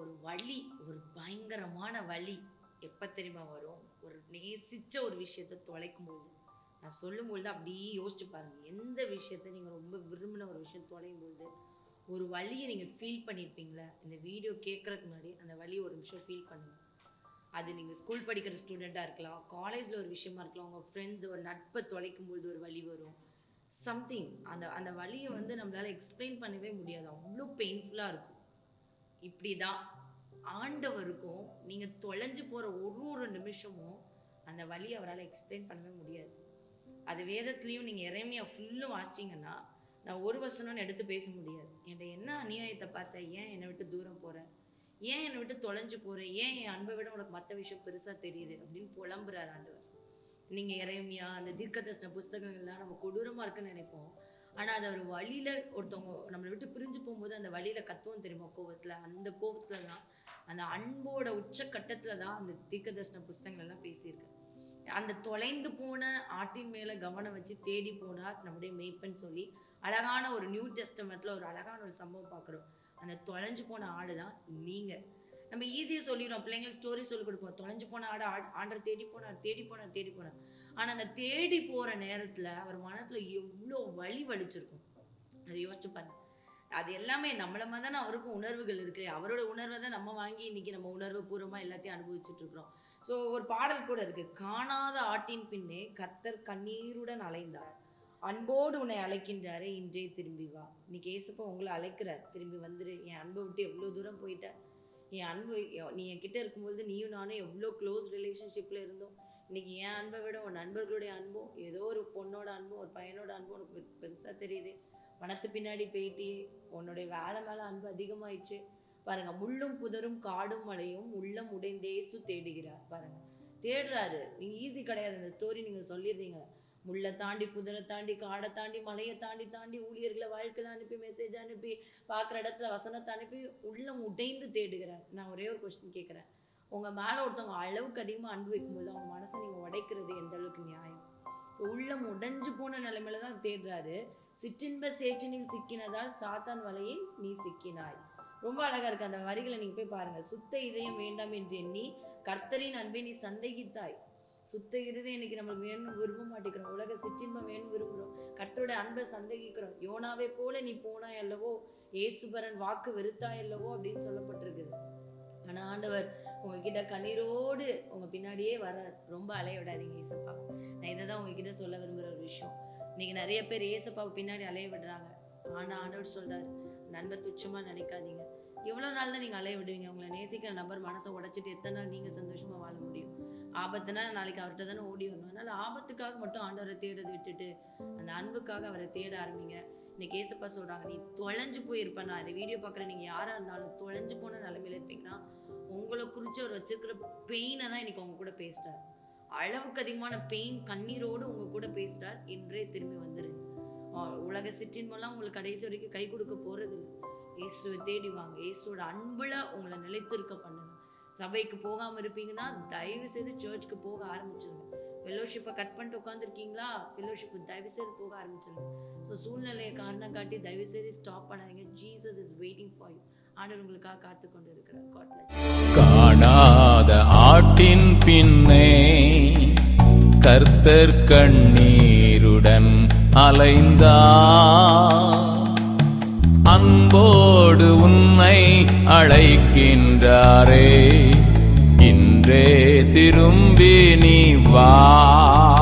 ஒரு வழி ஒரு பயங்கரமான வலி எப்போ தெரியுமா வரும்? ஒரு நேசித்த ஒரு விஷயத்தை தொலைக்கும் பொழுது நான் சொல்லும் பொழுது அப்படியே யோசிச்சு பாருங்கள் எந்த விஷயத்த நீங்கள் ரொம்ப விரும்பின ஒரு விஷயம் தொலையும் பொழுது ஒரு வழியை நீங்கள் ஃபீல் பண்ணியிருப்பீங்களா இந்த வீடியோ கேட்குறதுக்கு முன்னாடி அந்த வழியை ஒரு நிமிஷம் ஃபீல் பண்ணுங்க. அது நீங்கள் ஸ்கூல் படிக்கிற ஸ்டூடெண்ட்டாக இருக்கலாம் காலேஜில் ஒரு விஷயமா இருக்கலாம் உங்கள் ஃப்ரெண்ட்ஸ் ஒரு நட்பை தொலைக்கும் பொழுது ஒரு வலி வரும். சம்திங் அந்த அந்த வலியை வந்து நம்மளால் எக்ஸ்பிளைன் பண்ணவே முடியாது. அவ்வளோ பெயின்ஃபுல்லாக இருக்கும். இப்படி தான் ஆண்டவருக்கும் நீங்கள் தொலைஞ்சு போகிற ஒரு ஒரு நிமிஷமும் அந்த வழி அவரால் எக்ஸ்பிளைன் பண்ணவே முடியாது. அது வேதத்துலேயும் நீங்கள் இறைமையாக ஃபுல்லும் வாசிச்சிங்கன்னா நான் ஒரு வசனம்னு எடுத்து பேச முடியாது. என்கிட்ட என்ன அநியாயத்தை பார்த்த? ஏன் என்னை விட்டு தூரம் போகிறேன் ஏன் என்னை விட்டு தொலைஞ்சு போகிறேன் ஏன் என் அன்பை விட உனக்கு மற்ற விஷயம் பெருசாக தெரியுது? அப்படின்னு புலம்புறார் ஆண்டவர். நீங்கள் இறைமையா அந்த தீர்க்கதர்சன புஸ்தகங்கள்லாம் நம்ம கொடூரமாக இருக்குன்னு நினைப்போம். ஆனால் அது ஒரு வழியில் ஒருத்தவங்க நம்மளை விட்டு பிரிஞ்சு போகும்போது அந்த வழியில் கத்துவோம் தெரியுமா? கோவத்தில் அந்த கோவத்தில் தான். அந்த அன்போட உச்சக்கட்டத்தில் தான் அந்த தீர்க்கதர்சன புஸ்தங்கள்லாம் பேசியிருக்கேன் அந்த தொலைந்து போன ஆட்டின் மேலே கவனம் வச்சு தேடி போனார் நம்முடைய மெய்ப்பன் சொல்லி அழகான ஒரு நியூ டெஸ்டமெண்ட்டில் ஒரு அழகான ஒரு சம்பவம் பார்க்குறோம் அந்த தொலைஞ்சு போன ஆடு தான் நீங்கள் நம்ம ஈஸியாக சொல்லிடுறோம். பிள்ளைங்களுக்கு ஸ்டோரி சொல்லி கொடுப்போம். தொலைஞ்சு போன ஆட ஆ- தேடி போனார் தேடி போனார் தேடி போனார் ஆனால் அந்த தேடி போகிற நேரத்தில் அவர் மனசில் எவ்வளோ வழி வலிச்சிருக்கும். அதை யோசிச்சு பாருங்க. அது எல்லாமே நம்மள மாதிரி தானே அவருக்கும் உணர்வுகள் இருக்கு. அவரோட உணர்வை தான் நம்ம வாங்கி இன்னைக்கு நம்ம உணர்வு பூர்வமாக எல்லாத்தையும் அனுபவிச்சுட்டு இருக்கிறோம். ஸோ ஒரு பாடல் கூட இருக்கு. காணாத ஆட்டின் பின்னே கர்த்தர் கண்ணீருடன் அலைந்தார். அன்போடு உன்னை அழைக்கின்றாரே இன்றே திரும்பி வா. இன்னைக்கு ஏசப்பா உங்களை அழைக்கிறார். திரும்பி வந்துரு. என் அன்பை விட்டு எவ்வளோ தூரம் போயிட்டேன் என் அன்பு நீ என் கிட்ட இருக்கும்போது நீயும் நானும் எவ்வளோ க்ளோஸ் ரிலேஷன்ஷிப்பில் இருந்தோம். இன்னைக்கு என் அன்பை விட உன் நண்பர்களுடைய அன்பும் ஏதோ ஒரு பொண்ணோட அன்பும் ஒரு பையனோட அன்பும் உனக்கு பெருசாக பெருசா தெரியுது. பணத்து பின்னாடி போயிட்டு உன்னுடைய வேலை மேலே அன்பு அதிகமாயிடுச்சு. பாருங்க முள்ளும் புதரும் காடும் மலையும் உள்ளம் உடைந்தேசு தேடுகிறார். பாருங்க தேடுறாரு. நீங்கள் ஈஸி கிடையாது. இந்த ஸ்டோரி நீங்கள் சொல்லிடுறீங்க. முள்ளை தாண்டி புதரை தாண்டி காடை தாண்டி மலையை தாண்டி தாண்டி ஊழியர்களை வாழ்க்கையில் அனுப்பி மெசேஜ் அனுப்பி பார்க்குற இடத்துல வசனத்தை அனுப்பி உள்ளம் உடைந்து தேடுகிறார். நான் ஒரே ஒரு கொஸ்டின் கேட்குறேன். உங்கள் மேலே ஒருத்தவங்க அளவுக்கு அதிகமாக அன்பு வைக்கும்போது அவங்க மனசை நீங்கள் உடைக்கிறது எந்த அளவுக்கு நியாயம்? ஸோ உள்ளம் உடைஞ்சு போன நிலைமையில தான் தேடுறாரு. சிற்றின்ப சேற்றினில் சிக்கினதால் சாத்தான் வலையில் நீ சிக்கினாய். ரொம்ப அழகாக இருக்கு. அந்த வரிகளை நீங்கள் போய் பாருங்க. சுத்த இதயம் வேண்டாம் என்று எண்ணி கர்த்தரின் அன்பை நீ சந்தேகித்தாய். சுத்த இருதயம் இன்னைக்கு நம்மளுக்கு வேணும்னு விரும்ப மாட்டேங்கிறோம். உலக சிற்றின்பம் வேணும் விரும்புகிறோம். கர்த்தரோட அன்பை சந்தேகிக்கிறோம். யோனாவே போல நீ போனாய் அல்லவோ ஏசுபரன் வாக்கு வெறுத்தாய் அல்லவோ அப்படின்னு சொல்லப்பட்டிருக்குது. ஆனா ஆண்டவர் உங்ககிட்ட கண்ணீரோடு உங்க பின்னாடியே வரார். ரொம்ப அலைய விடாதீங்க ஏசப்பா நான் இதை தான் உங்ககிட்ட சொல்ல விரும்புகிற ஒரு விஷயம். இன்னைக்கு நிறைய பேர் ஏசப்பாவை பின்னாடி அலைய விடுறாங்க. ஆனா ஆண்டவர் சொல்றாரு நண்பை துச்சமா நினைக்காதீங்க. எவ்வளோ நாள் தான் நீங்கள் அலைய விடுவீங்க? உங்களை நேசிக்கிற நபர் மனசை உடைச்சிட்டு எத்தனை நாள் நீங்கள் சந்தோஷமா வாழ முடியும்? ஆபத்துனா நாளைக்கு அவர்கிட்ட தானே ஓடி வரணும். அதனால ஆபத்துக்காக மட்டும் ஆண்டவரை தேடுறதை விட்டுட்டு அந்த அன்புக்காக அவரை தேட ஆரம்பிங்க. இன்னைக்கு ஏசப்பா சொல்றாங்க நீ தொலைஞ்சு போயிருப்ப. நான் இந்த வீடியோ பார்க்குற நீங்கள் யாராக இருந்தாலும் தொலைஞ்சு போன நிலைமையில இருப்பீங்கன்னா உங்களை குறித்து அவர் வச்சிருக்கிற பெயினை தான் இன்னைக்கு உங்க கூட பேசுகிறார் அளவுக்கு அதிகமான பெயின் கண்ணீரோடு உங்க கூட பேசுறார். என்றே திரும்பி வந்துரு. உலக சிற்றின் மூலம் உங்களுக்கு கடைசி வரைக்கும் கை கொடுக்க போறது இல்லை இயேசுவை தேடி வாங்க. இயேசுவோட அன்புல உங்களை நிலைத்திருக்க பண்ணுங்க. சபைக்கு போகாமல் இருப்பீங்கன்னா தயவு செய்து சர்ச்சுக்கு போக ஆரம்பிச்சிருங்க. ஃபெல்லோஷிப்பை கட் பண்ணிட்டு உட்காந்துருக்கீங்களா ஃபெல்லோஷிப்பு தயவு செய்து போக ஆரம்பிச்சிருங்க. ஸோ சூழ்நிலையை காரணம் காட்டி தயவு செய்து ஸ்டாப் பண்ணாதீங்க. Jesus is waiting for you ஆண்டவர் உங்களுக்காக காத்து கொண்டு இருக்கிறார் காட் காணாத ஆட்டின் பின்னே கர்த்தர் கண்ணீருடன் அலைந்தா அன்போடு உன்னை அழைக்கின்றாரே. இன்றே திரும்பி நீ வா.